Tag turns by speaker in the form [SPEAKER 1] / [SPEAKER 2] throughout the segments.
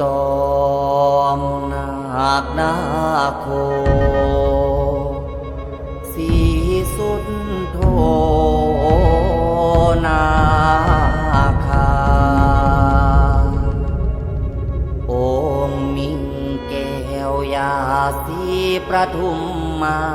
[SPEAKER 1] จอมนาคนาโค สีสุดโทนาคา องค์มิงแก้วยาสีประทุมมา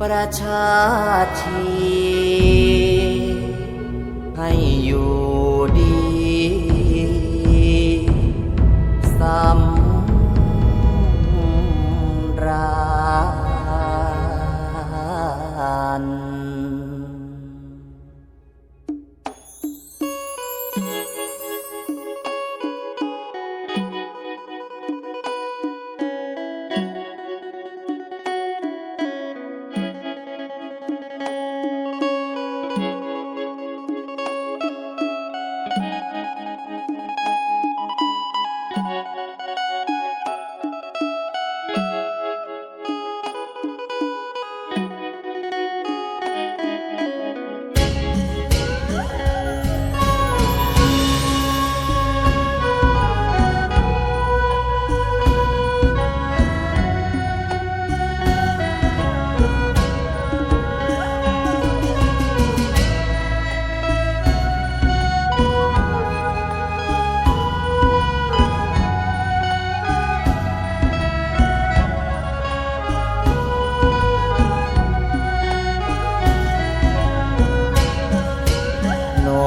[SPEAKER 1] ประชาชี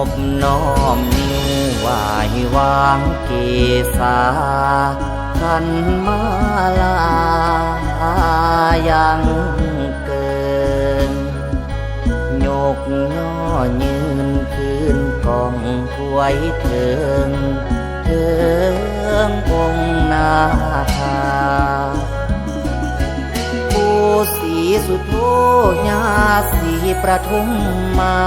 [SPEAKER 1] บน้อมนิ้วไหววางเกษาขันมาลายังเกิน ยกย่อยืนคืนกองถวยเถิงเถิงองนาคาผู้สีสุโธญาสีประทุมมา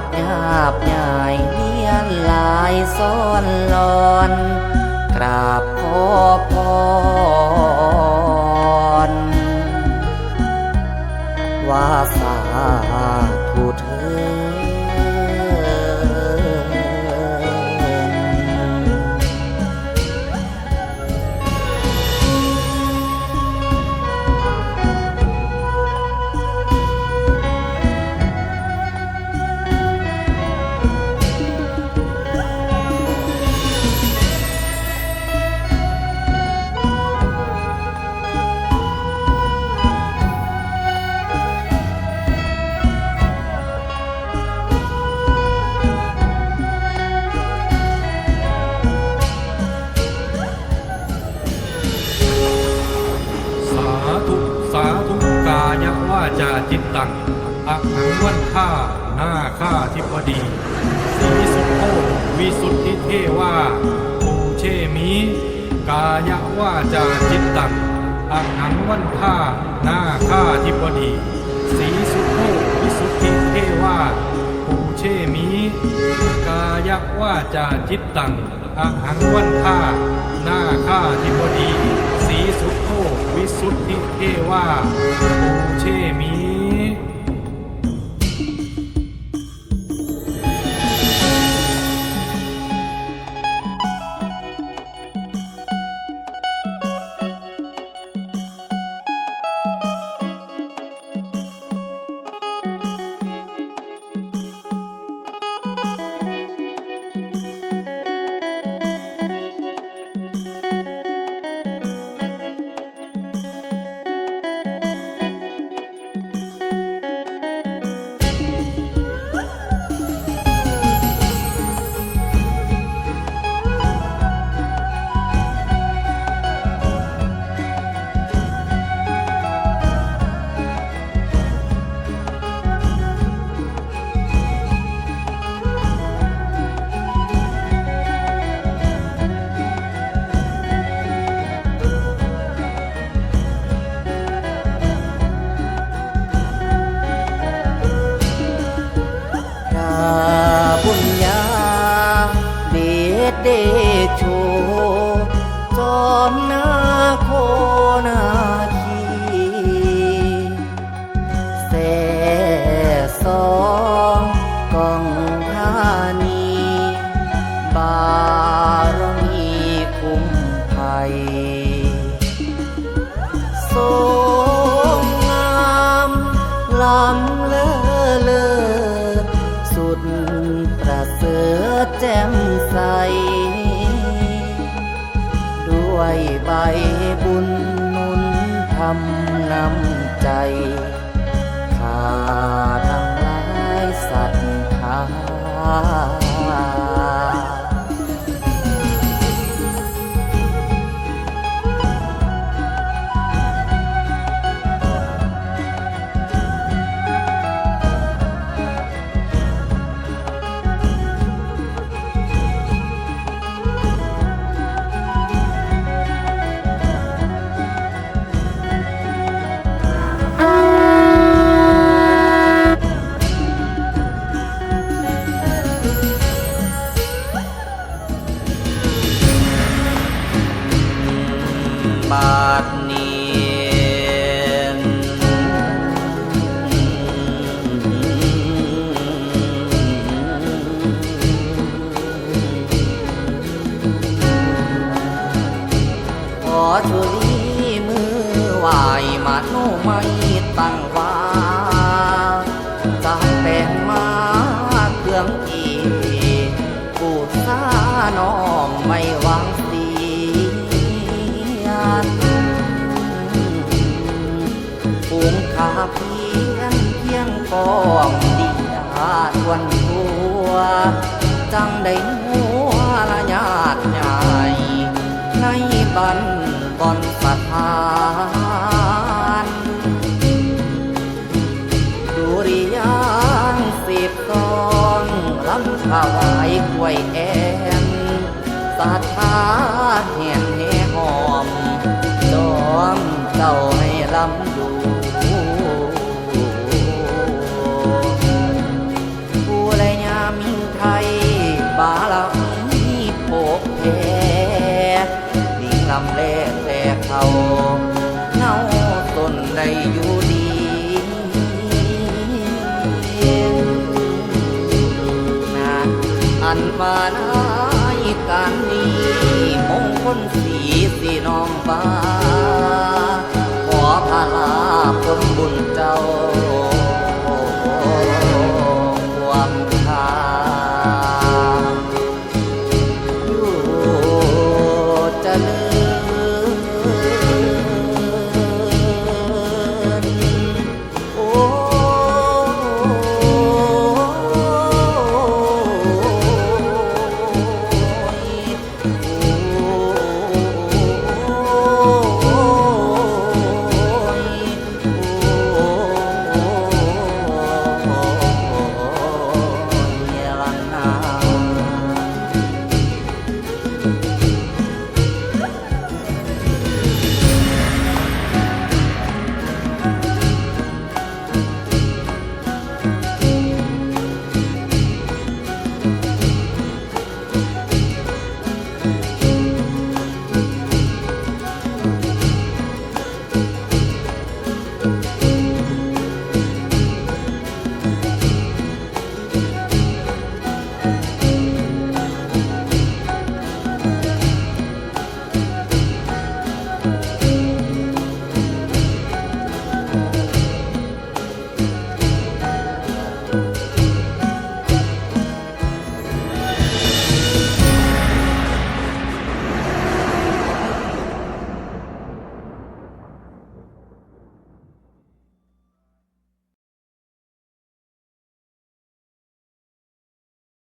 [SPEAKER 1] บหยาบใหญ่เลียนหลายซ้อนลอน กราบขอพรว่าสาธุเธอ
[SPEAKER 2] จาจิตตังอักหังวันท่าหน้าข้าทิพดีสีสุทโธวิสุทธิเทว่าปูเชมีกายว่าจาจิตตังอักหังวันท่าหน้าข้าทิพดีสีสุทโธวิสุทธิเทว่าปูเชมีกายว่าจาจิตตังอักหังวันท่าหน้าข้าทิพดี สุทโธวิสุทธิเทว่าโอเชมี
[SPEAKER 1] มใส ด้วยใบบุญนุนทำนำใจขาทั้งหลายศรัทธา องดีดาทวนหัว จังได้หัวละญาติใหญ่ในบันบอนสถา อยู่ดีนะอันว่าในการนี้มงคลสีสีน้องฟ้าขอพาลาผลบุญ